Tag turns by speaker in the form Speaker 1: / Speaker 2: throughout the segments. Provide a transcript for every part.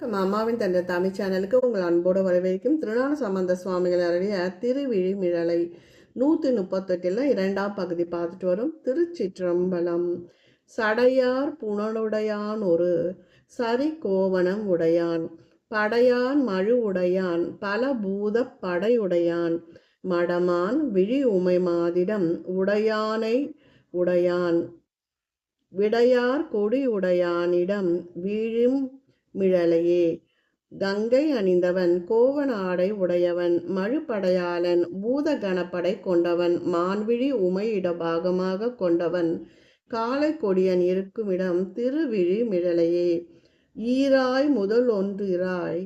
Speaker 1: அம்மாவின் தந்தை தமிழ் சேனலுக்கு உங்கள் அன்போடு வரவேற்கும் திருநான சம்பந்த சுவாமிகள் அருடைய திருவிழிமிழலை நூற்றி முப்பத்தெட்டில் இரண்டாம் பகுதி பார்த்துட்டு வரும். திருச்சிற்றம்பலம். சடையார் புனலுடையான் ஒரு சரி கோவணம் உடையான். படையான் மழு உடையான். பல பூத படையுடையான் மடமான் விழி உமை மாதிடம் உடையானை உடையான். விடையார் கொடி உடையானிடம் வீழும் மிழலையே. கங்கை அணிந்தவன் கோவன ஆடை உடையவன் மழுப்படையாளன் பூத கணப்படை கொண்டவன் மான்விழி உமையிட பாகமாக கொண்டவன் காலை கொடியன் இருக்குமிடம் திருவிழி மிழலையே. ஈராய் முதல் ஒன்றிராய்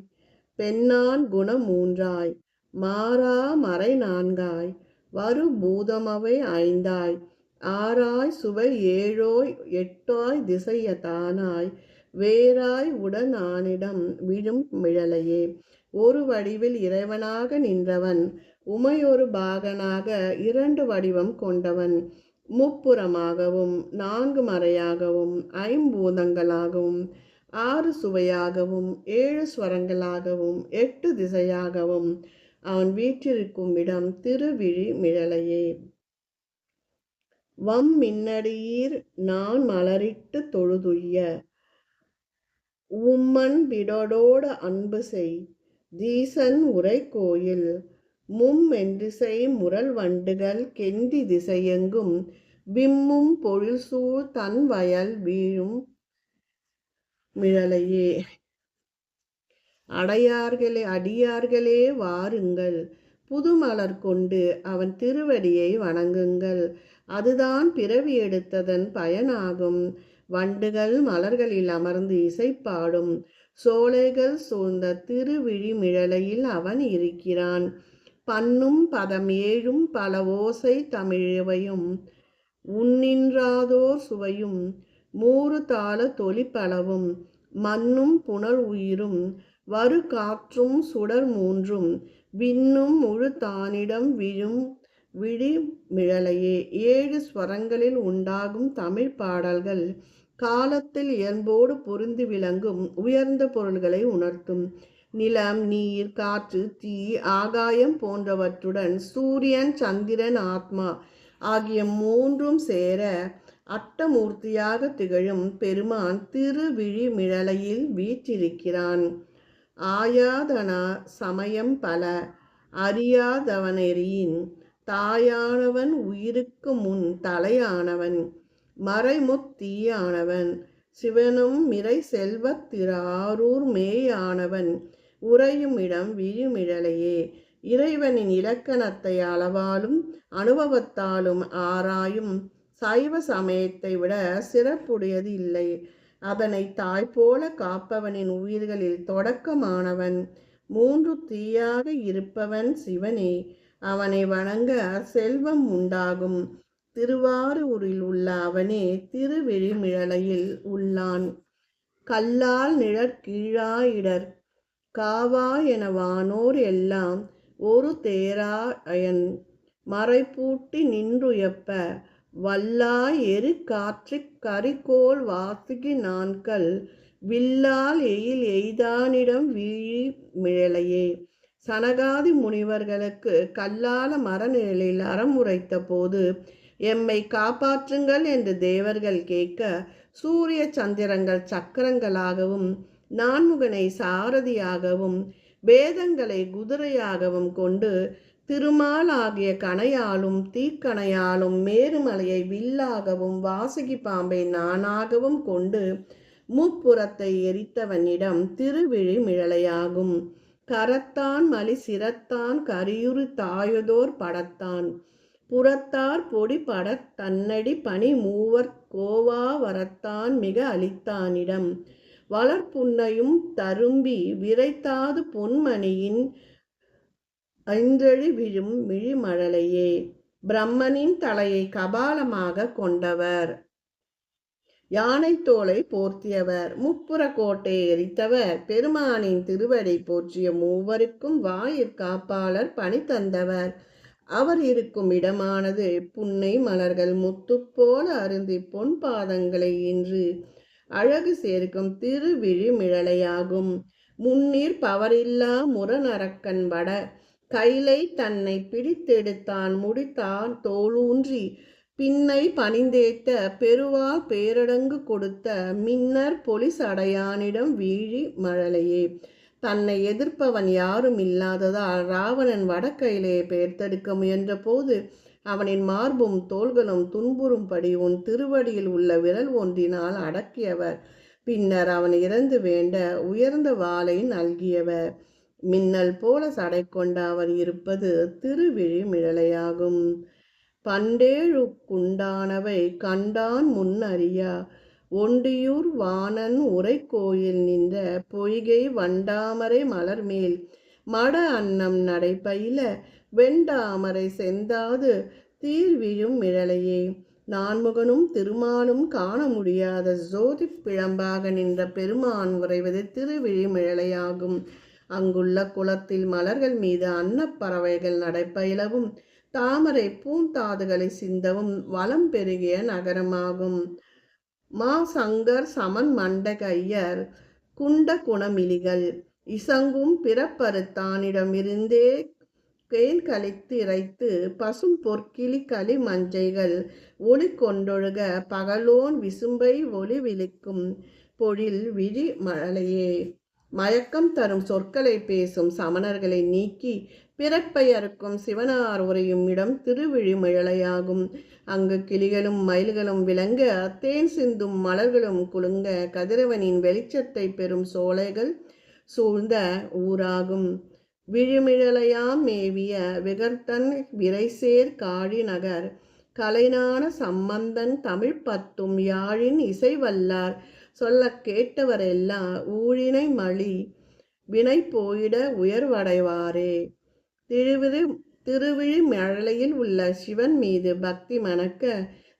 Speaker 1: பெண்ணான் குணம் மூன்றாய் மாறா மறை நான்காய் வரு பூதமவை ஐந்தாய் ஆறாய் சுவை ஏழோய் எட்டாய் திசைய தானாய் வேறாய் உடன் ஆனிடம் விழும் மிழலையே. ஒரு வடிவில் இறைவனாக நின்றவன் உமையொரு பாகனாக இரண்டு வடிவம் கொண்டவன். முப்புறமாகவும் நான்கு மறையாகவும் ஐம்பூதங்களாகவும் ஆறு சுவையாகவும் ஏழு ஸ்வரங்களாகவும் எட்டு திசையாகவும் அவன் வீற்றிருக்கும் இடம் திருவிழி மிழலையே. வம் மின்னடியீர் நான் மலரிட்டு தொழுதுய்ய. உம்மன் விடோட அன்பு செய். தீசன் உரை கோயில். மும் என்றிசை முரல் வண்டுகள் கெண்டி திசையெங்கும். விம்மும் பொழில் சூழ் தன் வயல் வீழும் மிழலையே. அடையார்களே அடியார்களே வாருங்கள். புதுமலர் கொண்டு அவன் திருவடியை வணங்குங்கள். அதுதான் பிறவி எடுத்ததன் பயனாகும். வண்டுகள் மலர்களில் அமர்ந்து இசைப்பாடும். சோலைகள் சூழ்ந்த திருவிழிமிழலையில் அவன் இருக்கிறான். பண்ணும் பதம் ஏழும் பல ஓசை தமிழவையும். உன்னின்றாதோர் சுவையும் மூறு தாள தொலிப்பளவும். மண்ணும் புனல் உயிரும் வரு காற்றும் சுடர் மூன்றும். விண்ணும் முழு தானிடம் விழும் விழி மிழலையே. ஏழு ஸ்வரங்களில் உண்டாகும் தமிழ் பாடல்கள் காலத்தில் இயல்போடு பொருந்து விளங்கும் உயர்ந்த பொருள்களை உணர்த்தும். நிலம் நீர் காற்று தீ ஆகாயம் போன்றவற்றுடன் சூரியன் சந்திரன் ஆத்மா ஆகிய மூன்றும் சேர அட்டமூர்த்தியாக திகழும் பெருமான் திருவிழி மிழலையில் வீற்றிருக்கிறான். ஆயாதனா சமயம் பல அறியாதவனெறியின் தாயானவன் உயிருக்கு முன் தலையானவன். மறைமுத்தீயானவன். சிவனும் மிரை செல்வத்திராரூர் மேயானவன். உறையும் இடம் விழுமிழலையே இறைவனின் இலக்கணத்தை அளவாலும் அனுபவத்தாலும் ஆராயும் சைவ சமயத்தை விட சிறப்புடையது இல்லை. அதனை தாய் போல காப்பவனின் உயிர்களில் தொடக்கமானவன். மூன்று தீயாக இருப்பவன் சிவனே. அவனை வணங்க செல்வம் உண்டாகும். திருவாரூரில் உள்ள அவனே திருவிழிமிழலையில் உள்ளான். கல்லால் நிழற்கீழாயிடர் காவா என வானோர் எல்லாம் ஒரு தேராயன். மறைப்பூட்டி நின்றுயப்ப வல்லாய் எரு காற்று கரிகோல் வாசுகி நான்கள் வில்லால் எயில் எய்தானிடம் வீழி மிழலையே சனகாதி முனிவர்களுக்கு கல்லால மரநிழலில் அறமுரைத்த போது எம்மை காப்பாற்றுங்கள் என்று தேவர்கள் கேட்க சூரிய சந்திரங்கள் சக்கரங்களாகவும் நான்முகனை சாரதியாகவும் வேதங்களை குதிரையாகவும் கொண்டு திருமால் ஆகிய கணையாலும் தீக்கணையாலும் மேருமலையை வில்லாகவும் வாசுகி பாம்பை நானாகவும் கொண்டு முப்புறத்தை எரித்தவனிடம் திருவிழி மிழலையாகும். கரத்தான் மலி சிரத்தான் கரியுறு தாயுதோர் படத்தான். புறத்தார் பொடி படத் தன்னடி பணி மூவர் கோவா வரத்தான் மிக அளித்தானிடம். வளர்ப்புன்னையும் தரும்பி விரைத்தாது பொன்மணியின் ஐந்தழி விழும் மிழிமழலையே பிரம்மனின் தலையை கபாலமாக கொண்டவர். யானை தோலை போர்த்தியவர். முப்புற கோட்டை எரித்தவர். பெருமானின் திருவடை போற்றிய மூவருக்கும் வாயிற் காப்பாளர் பணி தந்தவர். அவர் இருக்கும் இடமானது புன்னை மலர்கள் முத்து போல அருந்தி பொன் பாதங்களை இன்று அழகு சேர்க்கும் திருவிழிமிழலையாகும் முன்னீர் பவரில்லா முரணரக்கன் வட கைலை தன்னை பிடித்தெடுத்தான் முடித்தான் தோளூன்றி பின்னை பணிந்தேத்த பெருவா பேரடங்கு கொடுத்த மின்னர் பொலிஸ் அடையானிடம் வீழி மழலையே. தன்னை எதிர்ப்பவன் யாரும் இல்லாததால் ராவணன் வடக்கையிலே பெயர்த்தெடுக்க முயன்றபோது அவனின் மார்பும் தோள்களும் துன்புறும்படி உன் திருவடியில் உள்ள விரல் ஒன்றினால் அடக்கியவர். பின்னர் அவன் இறந்து வேண்ட உயர்ந்த வாளை நல்கியவர். மின்னல் போல சடை கொண்ட அவர் இருப்பது திருவிழிமிழலையாகும் பண்டேழு பண்டேழுக்குண்டானவை கண்டான் முன்னறியா. ஒண்டியூர் வாணன் உரை கோயில் நின்ற பொய்கை வண்டாமரை மலர்மேல் மட அன்னம் நடைபயில வெண்டாமரை செந்தாது தீர்விழும் மிழலையே. நான்முகனும் திருமாலும் காண முடியாத ஜோதி பிழம்பாக நின்ற பெருமான் உறைவது திருவிழிமிழலையாகும் அங்குள்ள குளத்தில் மலர்கள் மீது அன்னப்பறவைகள் நடைப்பயிலவும் தாமரை பூந்தாதுகளை சிந்தவும் வளம் பெருகிய நகரமாகும். மா சங்கர் சமன் மண்டகையர் குண்ட குணமிலிகள். இசங்கும் பிறப்பறுத்தானிடமிருந்தே தேன் கழித்து இறைத்து பசும் பொற்கிளி களி மஞ்சைகள் ஒளி கொண்டொழுக பகலோன் விசும்பை ஒளி விழிக்கும் பொழில் விழி மழலையே மயக்கம் தரும் சொற்களை பேசும் சமணர்களை நீக்கி பிறப்பை சிவனார் உரையும் இடம் திருவிழிமழலையாகும் அங்கு கிளிகளும் மயில்களும் விளங்க தேன் சிந்தும் மலர்களும் குலுங்க கதிரவனின் வெளிச்சத்தை பெறும் சோலைகள் சூழ்ந்த ஊராகும். விழிமிழலையாம் மேவிய விகர்த்தன் விரைசேர் காழி நகர் கலைஞான சம்பந்தன் தமிழ் பத்தும் யாழின் இசைவல்லார் சொல்ல கேட்டவரெல்லாம் ஊழினை மழி வினை போயிட உயர்வடைவாரே. திருவிழி திருவிழி மழலையில் உள்ள சிவன் மீது பக்தி மணக்க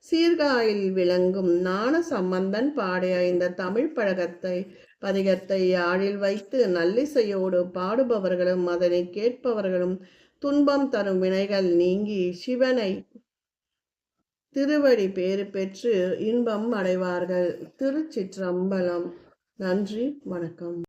Speaker 1: சீர்காயில் விளங்கும் ஞான சம்பந்தன் பாடிய இந்த தமிழ் பழகத்தை பதிகத்தை யாழில் வைத்து நல்லிசையோடு பாடுபவர்களும் அதனை கேட்பவர்களும் துன்பம் தரும் வினைகள் நீங்கி சிவனை திருவடி பேறு பெற்று இன்பம் அடைவார்கள். திருச்சிற்றம்பலம். நன்றி வணக்கம்.